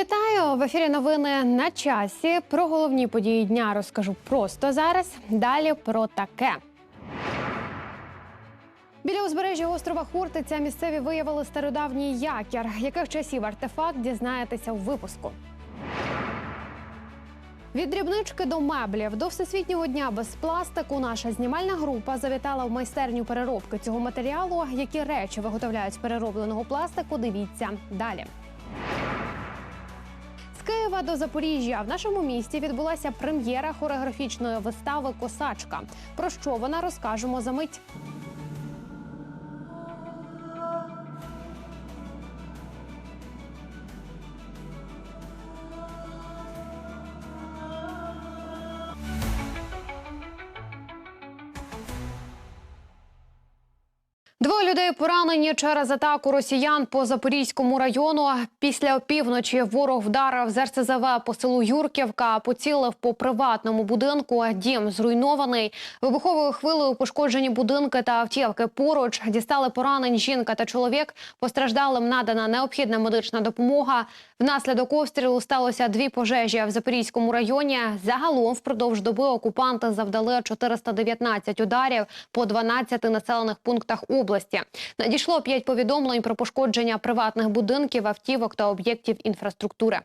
Вітаю в ефірі. Новини на часі. Про головні події дня розкажу просто зараз. Далі про таке. Біля узбережжя острова Хортиця місцеві виявили стародавній якір. Яких часів артефакт дізнаєтеся у випуску. Від дрібнички до меблів до всесвітнього дня без пластику наша знімальна група завітала в майстерню переробки цього матеріалу. Які речі виготовляють з переробленого пластику? Дивіться далі. З Києва до Запоріжжя в нашому місті відбулася прем'єра хореографічної вистави Косачка. Про що вона розкажемо за мить. Двоє людей поранені через атаку росіян по Запорізькому району. Після опівночі ворог вдарив з РСЗВ по селу Юрківка, поцілив по приватному будинку. Дім зруйнований. Вибуховою хвилею пошкоджені будинки та автівки. Поруч дістали поранень жінка та чоловік. Постраждалим надана необхідна медична допомога. Внаслідок обстрілу сталося дві пожежі в Запорізькому районі. Загалом впродовж доби окупанти завдали 419 ударів по 12 населених пунктах області. Надійшло п'ять повідомлень про пошкодження приватних будинків, автівок та об'єктів інфраструктури.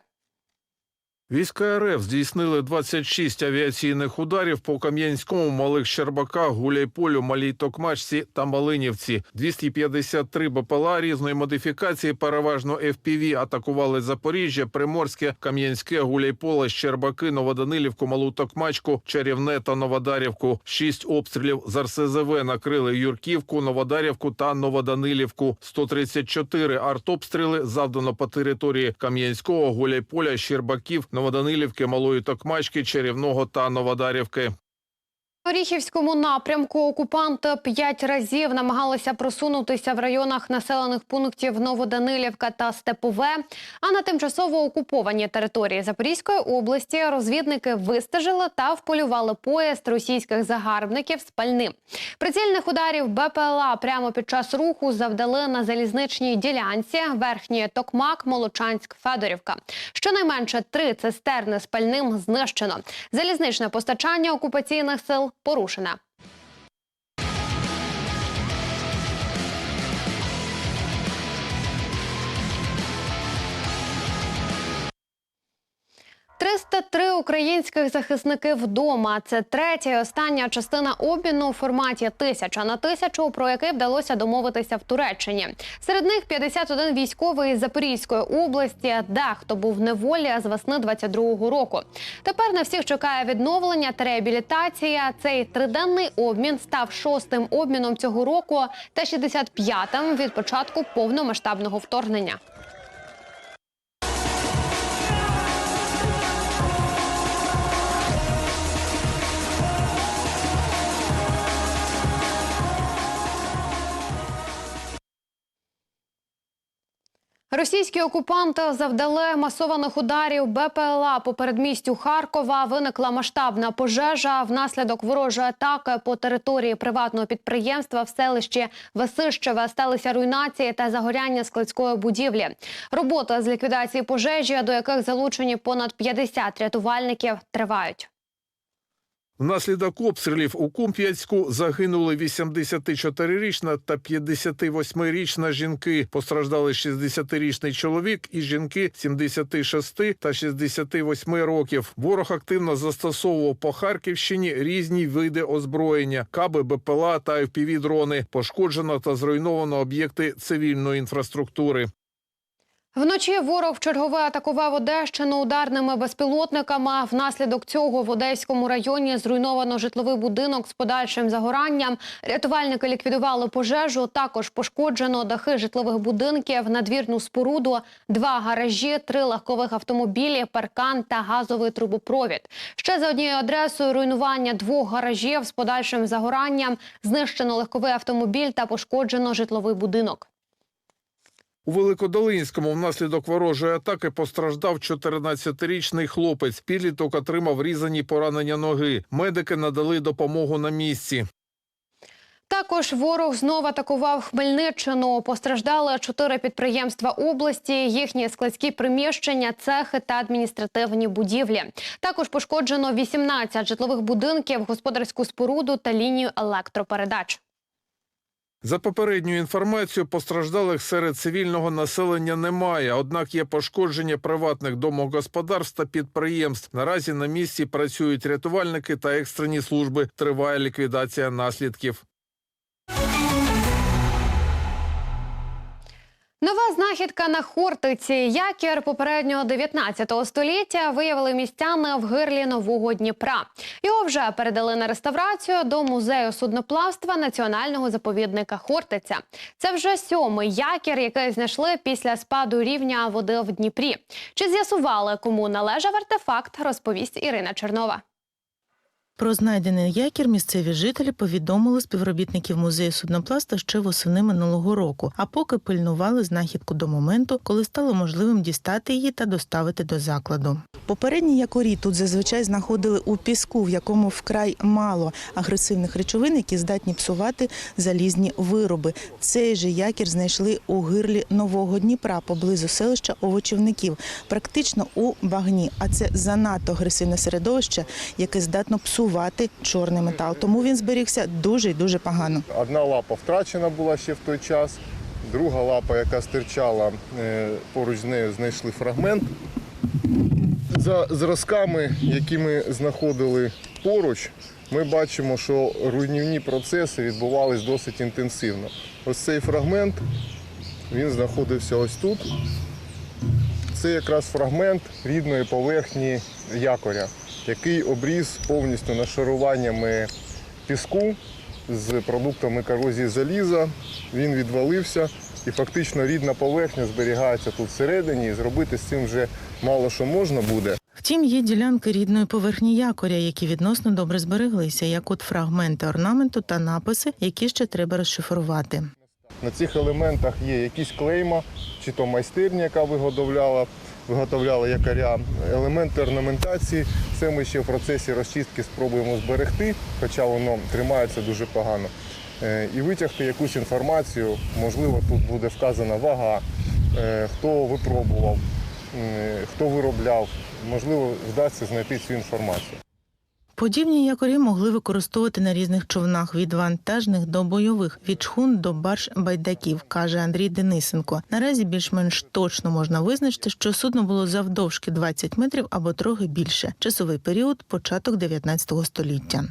Війська РФ здійснили 26 авіаційних ударів по Кам'янському, Малих Щербаках, Гуляйполю, Малій Токмачці та Малинівці. 253 БПЛА різної модифікації, переважно FPV, атакували Запоріжжя, Приморське, Кам'янське, Гуляйполе, Щербаки, Новоданилівку, Малу Токмачку, Чарівне та Новодарівку. Шість обстрілів з РСЗВ накрили Юрківку, Новодарівку та Новоданилівку. 134 артобстріли завдано по території Кам'янського, Гуляйполя, Щербаків, Новоданилівки, Малої Токмачки, Чарівного та Новодарівки. Оріхівському напрямку окупанти п'ять разів намагалися просунутися в районах населених пунктів Новоданилівка та Степове. А на тимчасово окупованій території Запорізької області розвідники вистежили та вполювали поїзд російських загарбників з пальним. Прицільних ударів БПЛА прямо під час руху завдали на залізничній ділянці верхній Токмак, Молочанськ, Федорівка. Щонайменше три цистерни з пальним знищено. Залізничне постачання окупаційних сил порушене. «303 українських захисники вдома. Це третя і остання частина обміну у форматі тисяча на тисячу, про який вдалося домовитися в Туреччині. Серед них 51 військовий із Запорізької області, дехто був неволі з весни 22-го року. Тепер на всіх чекає відновлення та реабілітація. Цей триденний обмін став шостим обміном цього року та 65-м від початку повномасштабного вторгнення. Російські окупанти завдали масованих ударів БПЛА по передмістю Харкова. Виникла масштабна пожежа. Внаслідок ворожої атаки по території приватного підприємства в селищі Васищеве сталися руйнації та загоряння складської будівлі. Роботи з ліквідації пожежі, до яких залучені понад 50 рятувальників, тривають. Внаслідок обстрілів у Кумп'ятську загинули 84-річна та 58-річна жінки. Постраждали 60-річний чоловік і жінки 76 та 68 років. Ворог активно застосовував по Харківщині різні види озброєння: каби, БПЛА та FPV-дрони. Пошкоджено та зруйновано об'єкти цивільної інфраструктури. Вночі ворог вчергове атакував Одещину ударними безпілотниками. Внаслідок цього в Одеському районі зруйновано житловий будинок з подальшим загоранням. Рятувальники ліквідували пожежу. Також пошкоджено дахи житлових будинків, надвірну споруду, два гаражі, три легкових автомобілі, паркан та газовий трубопровід. Ще за однією адресою руйнування двох гаражів з подальшим загоранням. Знищено легковий автомобіль та пошкоджено житловий будинок. У Великодолинському внаслідок ворожої атаки постраждав 14-річний хлопець. Підліток отримав різані поранення ноги. Медики надали допомогу на місці. Також ворог знову атакував Хмельниччину. Постраждали чотири підприємства області, їхні складські приміщення, цехи та адміністративні будівлі. Також пошкоджено 18 житлових будинків, господарську споруду та лінію електропередач. За попередньою інформацією, постраждалих серед цивільного населення немає. Однак є пошкодження приватних домогосподарств та підприємств. Наразі на місці працюють рятувальники та екстрені служби. Триває ліквідація наслідків. Нова знахідка на Хортиці. Якір попереднього 19 століття виявили містяни в гирлі Нового Дніпра. Його вже передали на реставрацію до музею судноплавства національного заповідника Хортиця. Це вже сьомий якір, який знайшли після спаду рівня води в Дніпрі. Чи з'ясували, кому належав артефакт, розповість Ірина Чернова. Про знайдений якір місцеві жителі повідомили співробітників музею суднопласта ще восени минулого року, а поки пильнували знахідку до моменту, коли стало можливим дістати її та доставити до закладу. Попередні якорі тут зазвичай знаходили у піску, в якому вкрай мало агресивних речовин, які здатні псувати залізні вироби. Цей же якір знайшли у гирлі Нового Дніпра поблизу селища Овочівників, практично у багні. А це занадто агресивне середовище, яке здатно псувати чорний метал. Тому він зберігся дуже і дуже погано. Одна лапа втрачена була ще в той час, друга лапа, яка стирчала е, поруч з нею, знайшли фрагмент. За зразками, які ми знаходили поруч, ми бачимо, що руйнівні процеси відбувались досить інтенсивно. Ось цей фрагмент він знаходився ось тут. Це якраз фрагмент рідної поверхні якоря, який обріз повністю нашаруваннями піску з продуктами корозії заліза. Він відвалився і фактично рідна поверхня зберігається тут всередині, і зробити з цим вже мало що можна буде. Втім, є ділянки рідної поверхні якоря, які відносно добре збереглися, як от фрагменти орнаменту та написи, які ще треба розшифрувати. На цих елементах є якісь клейма, чи то майстерня, яка виготовляла, виготовляла якоря. Елементи орнаментації. Це ми ще в процесі розчистки спробуємо зберегти, хоча воно тримається дуже погано. Е, І витягти якусь інформацію, можливо, тут буде вказана вага, е, хто випробував, хто виробляв. Можливо, вдасться знайти цю інформацію. Подібні якорі могли використовувати на різних човнах від вантажних до бойових, від шхун до барж байдаків, каже Андрій Денисенко. Наразі більш-менш точно можна визначити, що судно було завдовжки 20 метрів або трохи більше. Часовий період початок 19 століття.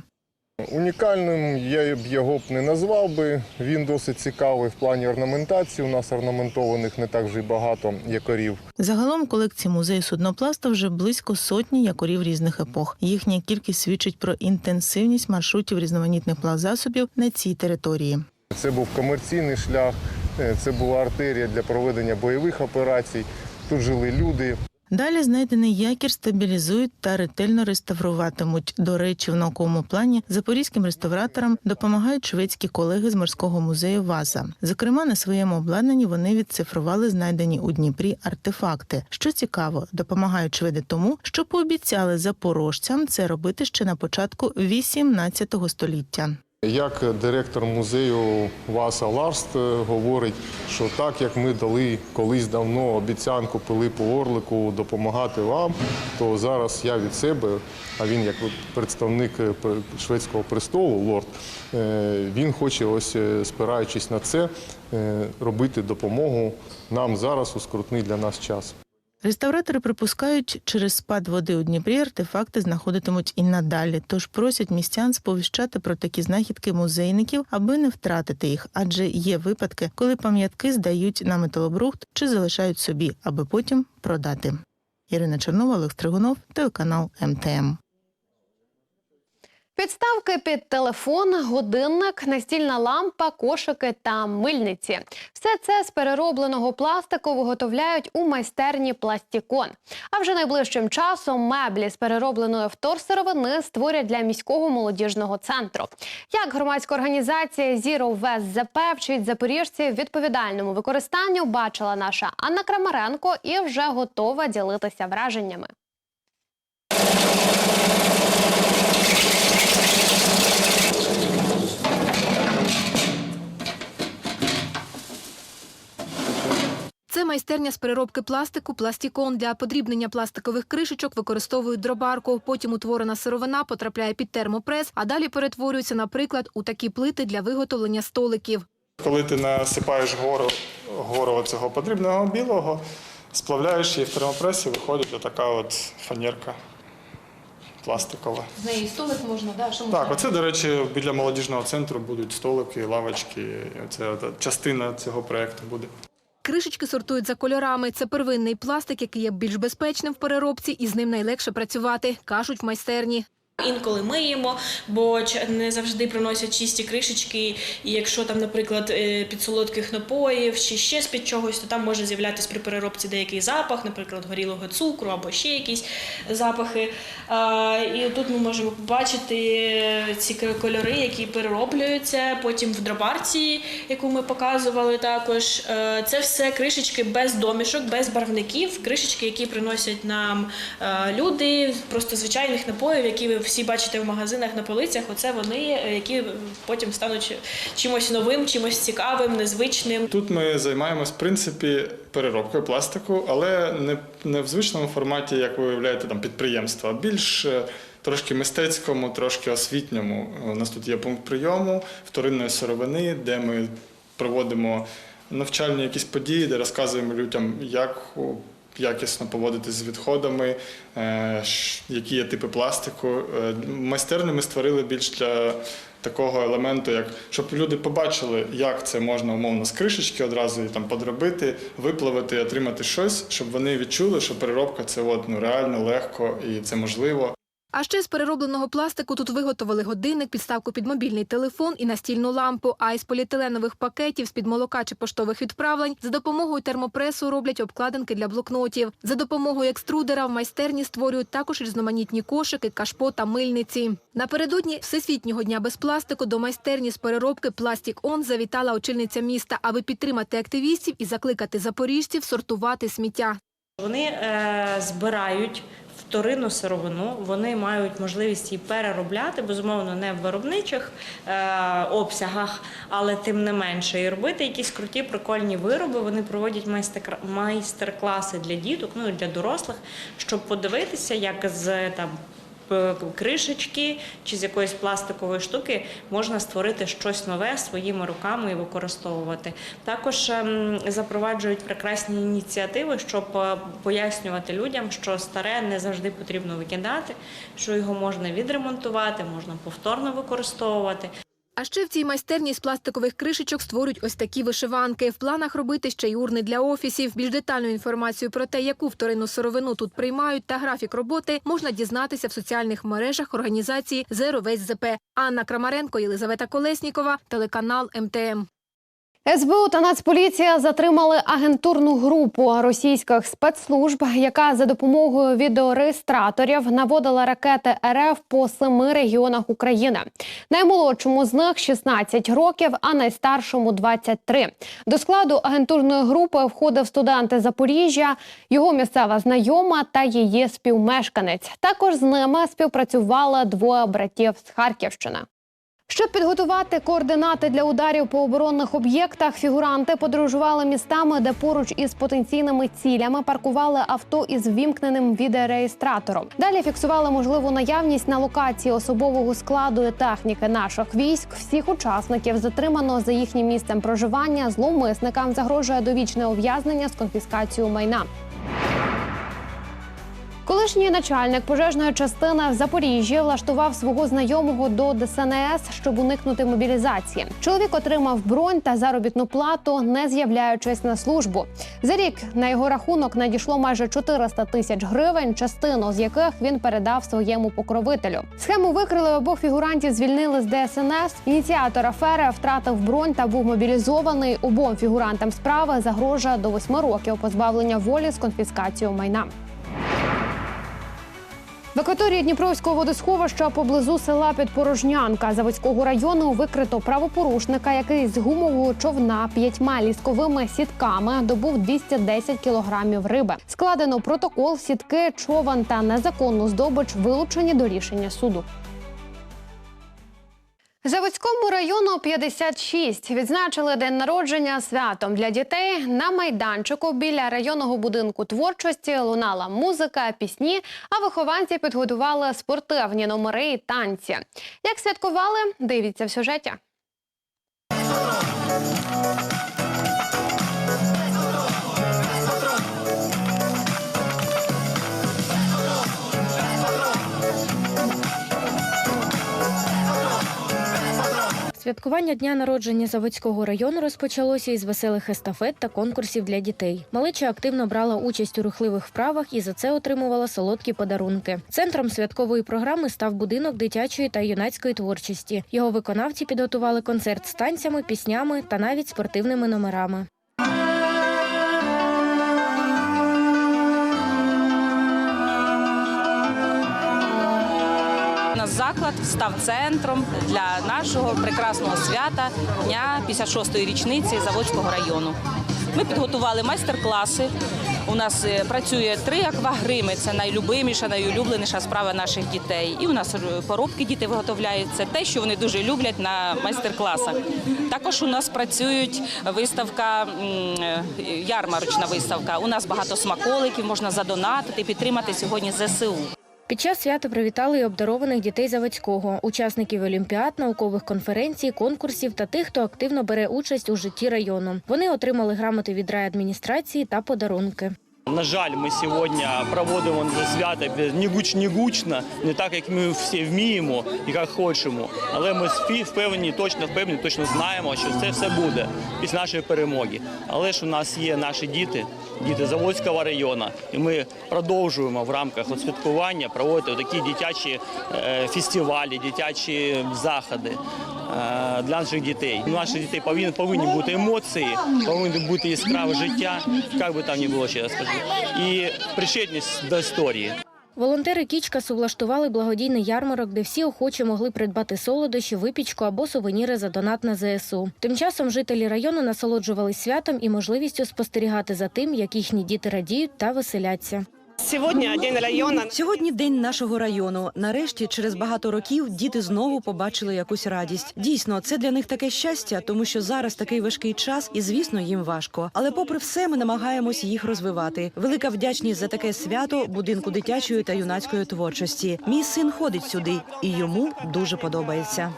Унікальним я б його б не назвав би. Він досить цікавий в плані орнаментації. У нас орнаментованих не так вже й багато якорів. Загалом в колекції музею суднопласта вже близько сотні якорів різних епох. Їхня кількість свідчить про інтенсивність маршрутів різноманітних плавзасобів на цій території. Це був комерційний шлях, е, це була артерія для проведення бойових операцій. Тут жили люди. Далі знайдений якір стабілізують та ретельно реставруватимуть. До речі, в науковому плані запорізьким реставраторам допомагають шведські колеги з морського музею Ваза. Зокрема, на своєму обладнанні вони відцифрували знайдені у Дніпрі артефакти. Що цікаво, допомагають шведи тому, що пообіцяли запорожцям це робити ще на початку 18 століття. Як директор музею Васа Ларст е, говорить, що так як ми дали колись давно обіцянку Пилипу Орлику допомагати вам, то зараз я від себе, а він як представник е, шведського престолу, лорд, е, він хоче, ось спираючись на це, робити допомогу нам зараз у скрутний для нас час. Реставратори припускають, через спад води у Дніпрі артефакти знаходитимуть і надалі, тож просять містян сповіщати про такі знахідки музейників, аби не втратити їх, адже є випадки, коли пам'ятки здають на металобрухт чи залишають собі, аби потім продати. Ірина Чернова, Олег Стригунов, телеканал МТМ. Підставки під телефон, годинник, настільна лампа, кошики та мильниці. Все це з переробленого пластику виготовляють у майстерні Пластікон. А вже найближчим часом меблі з переробленої вторсировини створять для міського молодіжного центру. Як громадська організація Zero West ЗП вчить запоріжців відповідальному використанню, бачила наша Анна Крамаренко і вже готова ділитися враженнями. Майстерня з переробки пластику пластікон. Для подрібнення пластикових кришечок використовують дробарку. Потім утворена сировина потрапляє під термопрес, а далі перетворюється, наприклад, у такі плити для виготовлення столиків. Коли ти насипаєш гору, гору цього подрібного білого, сплавляєш її в термопресі, виходить отака от фанерка пластикова. З неї столик можна, да? Що Так, оце, до речі, біля молодіжного центру будуть столики, лавочки. Це частина цього проєкту буде. Кришечки сортують за кольорами. Це первинний пластик, який є більш безпечним в переробці, і з ним найлегше працювати, кажуть в майстерні. Інколи миємо, бо не завжди приносять чисті кришечки. І якщо там, наприклад, е, під солодких напоїв чи ще з під чогось, то там може з'являтися при переробці деякий запах, наприклад, горілого цукру або ще якісь запахи. І тут ми можемо побачити ці кольори, які перероблюються. Потім в дробарці, яку ми показували також. Е, Це все кришечки без домішок, без барвників, кришечки, які приносять нам е, люди, просто звичайних напоїв, які ви всі бачите в магазинах на полицях. Оце вони, е, які потім стануть чимось новим, чимось цікавим, незвичним. Тут ми займаємось, в принципі, переробкою пластику, але не, не в звичному форматі, як ви уявляєте, там підприємства, а більш е, трошки мистецькому, трошки освітньому. У нас тут є пункт прийому вторинної сировини, де ми проводимо навчальні якісь події, де розказуємо людям, як якісно поводитись з відходами, е, які є типи пластику. Е, Майстерню ми створили більш для такого елементу, як щоб люди побачили, як це можна умовно з кришечки одразу і там подробити, виплавити, отримати щось, щоб вони відчули, що переробка це от, ну, реально легко і це можливо. А ще з переробленого пластику тут виготовили годинник, підставку під мобільний телефон і настільну лампу. А із поліетиленових пакетів з-під молока чи поштових відправлень за допомогою термопресу роблять обкладинки для блокнотів. За допомогою екструдера в майстерні створюють також різноманітні кошики, кашпо та мильниці. Напередодні Всесвітнього дня без пластику до майстерні з переробки Пластік Он завітала очільниця міста, аби підтримати активістів і закликати запоріжців сортувати сміття. Вони е, збирають вторинну сировину, вони мають можливість її переробляти, безумовно, не в виробничих е, обсягах, але тим не менше, і робити якісь круті прикольні вироби. Вони проводять майстер- майстер-класи для діток, ну і для дорослих, щоб подивитися, як з там. П- Кришечки чи з якоїсь пластикової штуки можна створити щось нове своїми руками і використовувати. Також ем, запроваджують прекрасні ініціативи, щоб е, пояснювати людям, що старе не завжди потрібно викидати, що його можна відремонтувати, можна повторно використовувати. А ще в цій майстерні з пластикових кришечок створюють ось такі вишиванки. В планах робити ще й урни для офісів. Більш детальну інформацію про те, яку вторинну сировину тут приймають, та графік роботи можна дізнатися в соціальних мережах організації Zero Waste ЗП. Анна Крамаренко, Єлизавета Колеснікова, телеканал МТМ. СБУ та Нацполіція затримали агентурну групу російських спецслужб, яка за допомогою відеореєстраторів наводила ракети РФ по семи регіонах України. Наймолодшому з них 16 років, а найстаршому 23. До складу агентурної групи входив студент Запоріжжя, його місцева знайома та її співмешканець. Також з ними співпрацювали двоє братів з Харківщини. Щоб підготувати координати для ударів по оборонних об'єктах, фігуранти подорожували містами, де поруч із потенційними цілями паркували авто із вімкненим відеореєстратором. Далі фіксували можливу наявність на локації особового складу і техніки наших військ. Всіх учасників затримано за їхнім місцем проживання. Зловмисникам загрожує довічне ув'язнення з конфіскацією майна. Колишній начальник пожежної частини в Запоріжжі влаштував свого знайомого до ДСНС, щоб уникнути мобілізації. Чоловік отримав бронь та заробітну плату, не з'являючись на службу. За рік на його рахунок надійшло майже 400 тисяч гривень, частину з яких він передав своєму покровителю. Схему викрили обох фігурантів, звільнили з ДСНС. Ініціатор афери втратив бронь та був мобілізований. Обом фігурантам справи загрожує до восьми років позбавлення волі з конфіскацією майна. В акваторії Дніпровського водосховища поблизу села Підпорожнянка Заводського району викрито правопорушника, який з гумового човна п'ятьма лісковими сітками добув 210 кілограмів риби. Складено протокол, сітки, човен та незаконну здобич вилучені до рішення суду. Заводському району 56 відзначили день народження святом для дітей на майданчику біля районного будинку творчості. Лунала музика, пісні. А вихованці підготували спортивні номери і танці. Як святкували, дивіться в сюжеті. Святкування дня народження Заводського району розпочалося із веселих естафет та конкурсів для дітей. Малеча активно брала участь у рухливих вправах і за це отримувала солодкі подарунки. Центром святкової програми став будинок дитячої та юнацької творчості. Його виконавці підготували концерт з танцями, піснями та навіть спортивними номерами. Наш заклад став центром для нашого прекрасного свята дня 56-ї річниці Заводського району. Ми підготували майстер-класи. У нас е, працює три аквагрими. Це найлюбиміша, найулюбленіша справа наших дітей. І у нас е, поробки діти виготовляють. Це те, що вони дуже люблять на майстер-класах. Також у нас працюють виставка, е, ярмарочна виставка. У нас багато смаколиків, можна задонатити, підтримати сьогодні ЗСУ. Під час свята привітали і обдарованих дітей Заводського, учасників олімпіад, наукових конференцій, конкурсів та тих, хто активно бере участь у житті району. Вони отримали грамоти від райадміністрації та подарунки. На жаль, ми сьогодні проводимо це свято не гуч, не так, як ми всі вміємо і як хочемо. Але ми впевнені, точно впевнені, точно знаємо, що це все буде після нашої перемоги. Але ж у нас є наші діти, діти Заводського району, і ми продовжуємо в рамках святкування проводити такі дитячі е, фестивалі, дитячі заходи е, для наших дітей. У наших дітей повинні, повинні бути емоції, повинні бути яскраве життя, як би там ні було, ще раз і причетність до історії. Волонтери Кічка влаштували благодійний ярмарок, де всі охочі могли придбати солодощі, випічку або сувеніри за донат на ЗСУ. Тим часом жителі району насолоджувались святом і можливістю спостерігати за тим, як їхні діти радіють та веселяться. Сьогодні день району. Сьогодні день нашого району. Нарешті, через багато років, діти знову побачили якусь радість. Дійсно, це для них таке щастя, тому що зараз такий важкий час, і звісно, їм важко. Але, попри все, ми намагаємось їх розвивати. Велика вдячність за таке свято будинку дитячої та юнацької творчості. Мій син ходить сюди, і йому дуже подобається.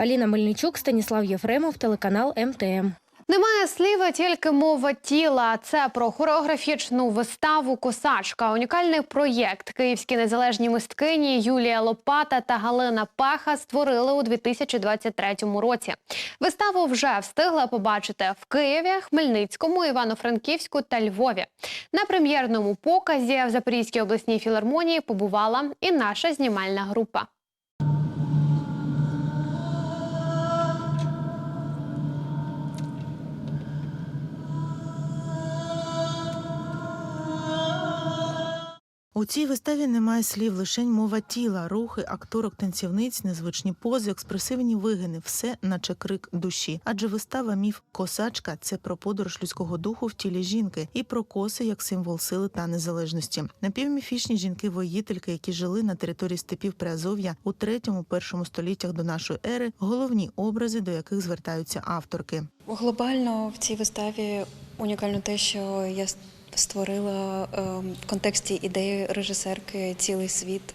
Аліна Мельничук, Станіслав Єфремов, телеканал МТМ. Немає слів, тільки мова тіла. Це про хореографічну виставу Косачка. Унікальний проєкт. Київські незалежні мисткині Юлія Лопата та Галина Паха створили у 2023 році. Виставу вже встигла побачити в Києві, Хмельницькому, Івано-Франківську та Львові. На прем'єрному показі в Запорізькій обласній філармонії побувала і наша знімальна група. У цій виставі немає слів, лише мова тіла, рухи, акторок, танцівниць, незвичні пози, експресивні вигини, все, наче крик душі. Адже вистава міф косачка це про подорож людського духу в тілі жінки і про коси як символ сили та незалежності. Напівміфічні жінки-воїтельки, які жили на території степів Приазов'я у третьому першому століттях до нашої ери, головні образи, до яких звертаються авторки. Глобально в цій виставі унікально те, що я створила е, в контексті ідеї режисерки цілий світ,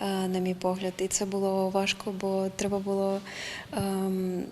на мій погляд. І це було важко, бо треба було ем,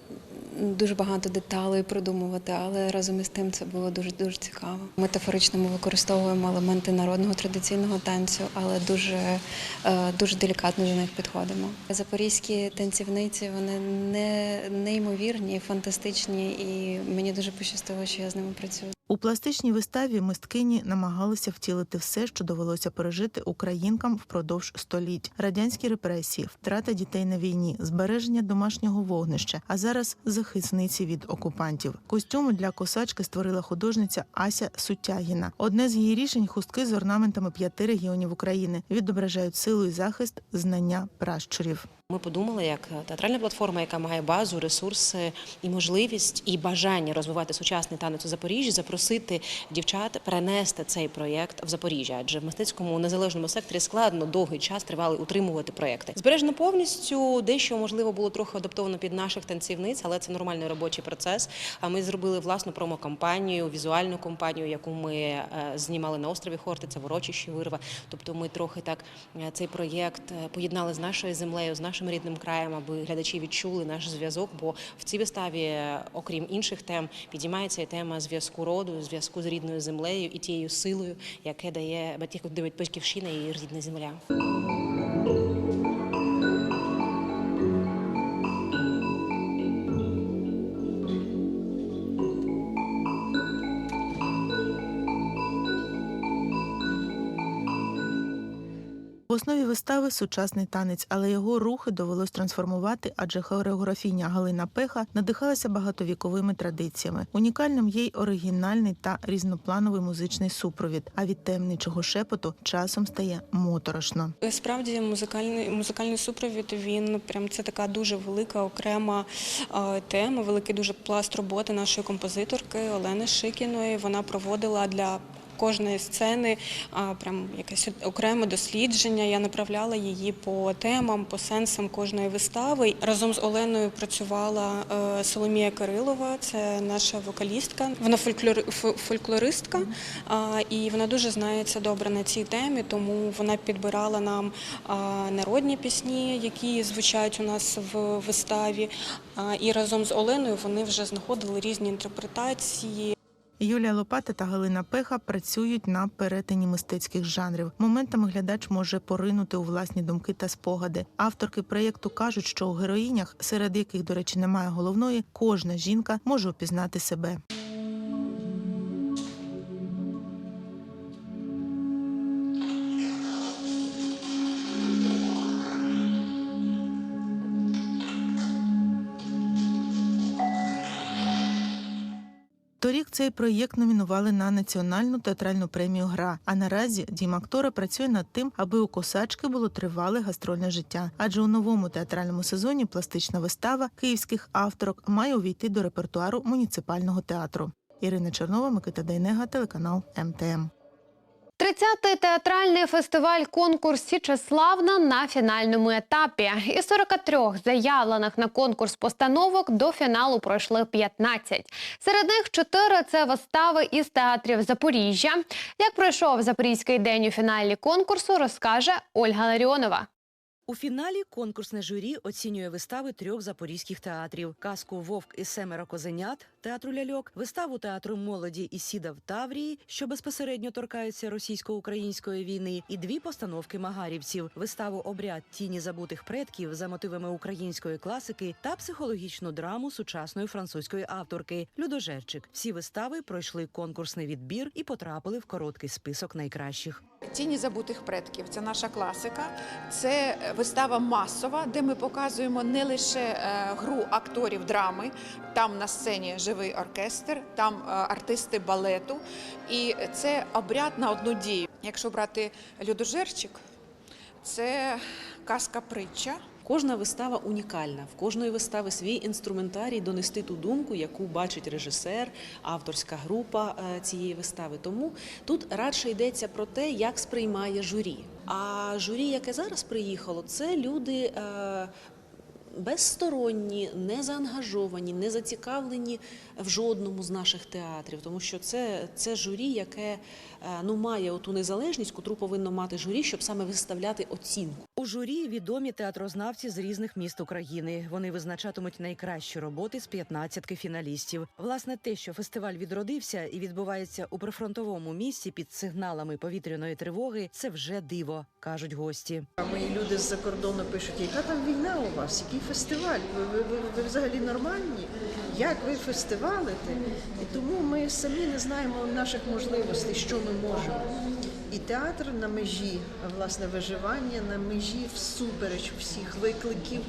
дуже багато деталей продумувати, але разом із тим це було дуже дуже цікаво. Метафорично ми використовуємо елементи народного традиційного танцю, але дуже, е, дуже делікатно до них підходимо. Запорізькі танцівниці вони не неймовірні, фантастичні, і мені дуже пощастило, що я з ними працюю. У пластичній виставі мисткині намагалися втілити все, що довелося пережити українкам впродовж століть: радянські репресії, втрата дітей на війні, збереження домашнього вогнища, а зараз захисниці від окупантів. Костюми для косачки створила художниця Ася Сутягіна. Одне з її рішень хустки з орнаментами п'яти регіонів України відображають силу і захист знання пращурів. Ми подумали, як театральна платформа, яка має базу, ресурси і можливість, і бажання розвивати сучасний танець у Запоріжжі, запросити дівчат перенести цей проєкт в Запоріжжя, адже в мистецькому незалежному секторі складно довгий час тривали утримувати проєкти. Збережено повністю, дещо можливо було трохи адаптовано під наших танцівниць, але це нормальний робочий процес. А ми зробили власну промо-кампанію, візуальну кампанію, яку ми е, знімали на острові Хортиця, в урочищі Вирва. Тобто ми трохи так е, цей проєкт е, поєднали з нашою землею, з нашим рідним краєм, аби глядачі відчули наш зв'язок. Бо в цій виставі, окрім інших тем, підіймається тема зв'язку роду, зв'язку з рідною землею і тією силою, яке дає батьків- батьківщина і рідна земля. Основі вистави сучасний танець, але його рухи довелось трансформувати, адже хореографіня Галина Пеха надихалася багатовіковими традиціями. Унікальним є й оригінальний та різноплановий музичний супровід. А від таємничого шепоту часом стає моторошно. Справді музикальний музикальний супровід він прям це така дуже велика окрема е, тема, великий дуже пласт роботи нашої композиторки Олени Шикіної. Вона проводила для кожної сцени прям якесь окреме дослідження. Я направляла її по темам, по сенсам кожної вистави. Разом з Оленою працювала е, Соломія Кирилова, це наша вокалістка. Вона фольклор, фольклористка, і вона дуже знається добре на цій темі, тому вона підбирала нам народні пісні, які звучать у нас в виставі. І разом з Оленою вони вже знаходили різні інтерпретації. Юлія Лопата та Галина Пеха працюють на перетині мистецьких жанрів. Моментами глядач може поринути у власні думки та спогади. Авторки проєкту кажуть, що у героїнях, серед яких, до речі, немає головної, кожна жінка може опізнати себе. Торік цей проєкт номінували на національну театральну премію Гра. А наразі дім актора працює над тим, аби у косачки було тривале гастрольне життя. Адже у новому театральному сезоні пластична вистава київських авторок має увійти до репертуару муніципального театру. Ірина Чернова, Микита Дейнега, телеканал МТМ. 30-й театральний фестиваль конкурс Січеславна на фінальному етапі. Із 43 заявлених на конкурс постановок до фіналу пройшли 15. Серед них 4 – це вистави із театрів Запоріжжя. Як пройшов Запорізький день у фіналі конкурсу, розкаже Ольга Ларіонова. У фіналі конкурсне журі оцінює вистави трьох запорізьких театрів: казку Вовк і семеро козенят театру ляльок, виставу театру молоді і сіда в Таврії, що безпосередньо торкаються російсько-української війни, і дві постановки магарівців: виставу Обряд тіні забутих предків за мотивами української класики та психологічну драму сучасної французької авторки Людожерчик. Всі вистави пройшли конкурсний відбір і потрапили в короткий список найкращих. Тіні забутих предків це наша класика. Це вистава масова, де ми показуємо не лише е, гру акторів драми. Там на сцені живий оркестр, там е, артисти балету. І це обряд на одну дію. Якщо брати людожерчик, це казка притча. Кожна вистава унікальна. В кожної вистави свій інструментарій донести ту думку, яку бачить режисер, авторська група е, цієї вистави. Тому тут радше йдеться про те, як сприймає журі. А журі, яке зараз приїхало, це люди. Безсторонні, не заангажовані, не зацікавлені в жодному з наших театрів, тому що це, це журі, яке е, ну має оту незалежність, котру повинно мати журі, щоб саме виставляти оцінку. У журі відомі театрознавці з різних міст України. Вони визначатимуть найкращі роботи з 15 фіналістів. Власне, те, що фестиваль відродився і відбувається у прифронтовому місті під сигналами повітряної тривоги, це вже диво, кажуть гості. Мої люди з-за кордону пишуть, яка там війна у вас, який фестиваль? Ви, ви, ви, ви взагалі нормальні? Як ви фестивалите? І тому ми самі не знаємо наших можливостей, що ми можемо. І театр на межі власне виживання, на межі всупереч всіх викликів.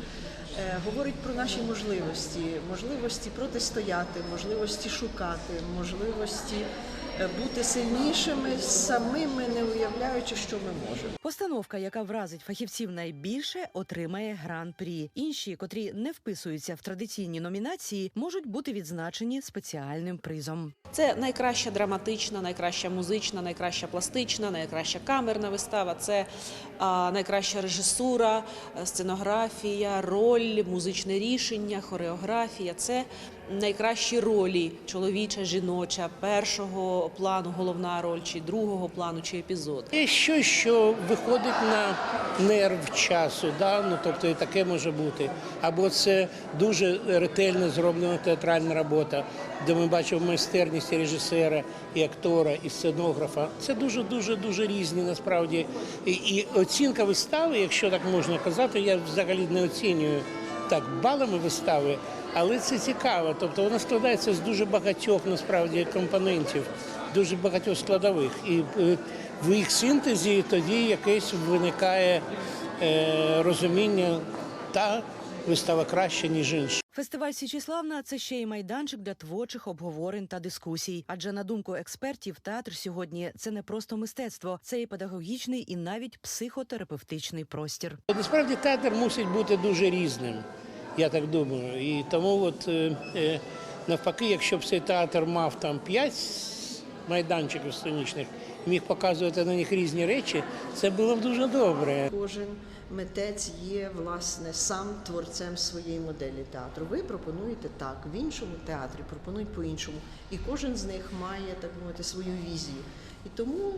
е, Говорить про наші можливості, можливості протистояти, можливості шукати, можливості бути сильнішими, самими не уявляючи, що ми можемо. Постановка, яка вразить фахівців найбільше, отримає гран-прі. Інші, котрі не вписуються в традиційні номінації, можуть бути відзначені спеціальним призом. Це найкраща драматична, найкраща музична, найкраща пластична, найкраща камерна вистава. Це а, найкраща режисура, е, сценографія, роль, музичне рішення, хореографія. Це найкращі ролі чоловіча, жіноча, першого плану, головна роль, чи другого плану, чи епізод. Є щось, що виходить на нерв часу, да? ну, тобто і таке може бути. Або це дуже ретельно зроблена театральна робота, де ми бачимо майстерність режисера, і актора, і сценографа. Це дуже дуже дуже різні насправді. І, і оцінка вистави, якщо так можна казати, я взагалі не оцінюю так балами вистави, але це цікаво. Тобто вона складається з дуже багатьох насправді компонентів, дуже багатьох складових. І е, в їх синтезі тоді якесь виникає е, розуміння та вистава краще, ніж інша. Фестиваль Січіславна це ще й майданчик для творчих обговорень та дискусій. Адже на думку експертів, театр сьогодні це не просто мистецтво, це і педагогічний, і навіть психотерапевтичний простір. Насправді театр мусить бути дуже різним, я так думаю. І тому, от е, е, навпаки, якщо б цей театр мав там п'ять майданчиків сценічних, міг показувати на них різні речі, це було б дуже добре. Кожен митець є власне сам творцем своєї моделі театру. Ви пропонуєте так, в іншому театрі пропонують по-іншому. І кожен з них має так мовити свою візію. І тому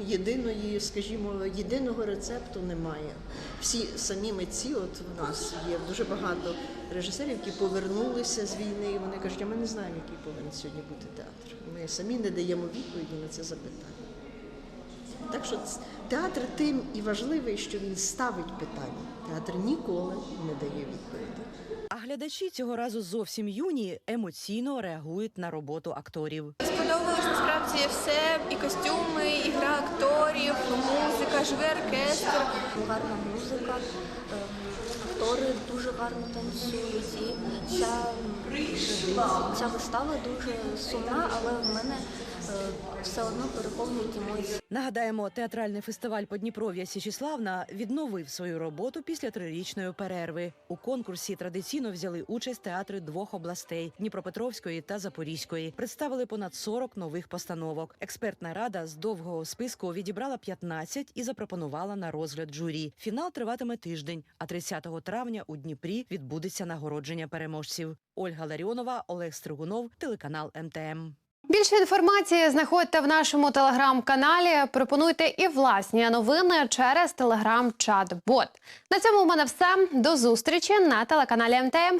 єдиної, скажімо, єдиного рецепту немає. Всі самі митці, от в нас є дуже багато режисерів, які повернулися з війни, і вони кажуть, а ми не знаємо, який повинен сьогодні бути театр. Ми самі не даємо відповіді на це запитання. Так що театр тим і важливий, що він ставить питання. Театр ніколи не дає відповіді. Глядачі цього разу зовсім юні емоційно реагують на роботу акторів. Сподобалось насправді все, і костюми, і гра акторів, музика, живий оркестр. Гарна музика, ем, актори дуже гарно танцюють. І ця, ця вистава дуже сумна, але в мене е, все одно переповнюють емоції. Нагадаємо, театральний фестиваль Подніпров'я Січіславна відновив свою роботу після трирічної перерви. У конкурсі традиційно взяли участь театри двох областей Дніпропетровської та Запорізької. Представили понад 40 нових постановок. Експертна рада з довгого списку відібрала 15 і запропонувала на розгляд журі. Фінал триватиме тиждень, а 30 травня у Дніпрі відбудеться нагородження переможців. Ольга Ларіонова, Олег Стригунов, телеканал МТМ. Більше інформації знаходьте в нашому телеграм-каналі. Пропонуйте і власні новини через телеграм-чат-бот. На цьому у мене все. До зустрічі на телеканалі МТМ.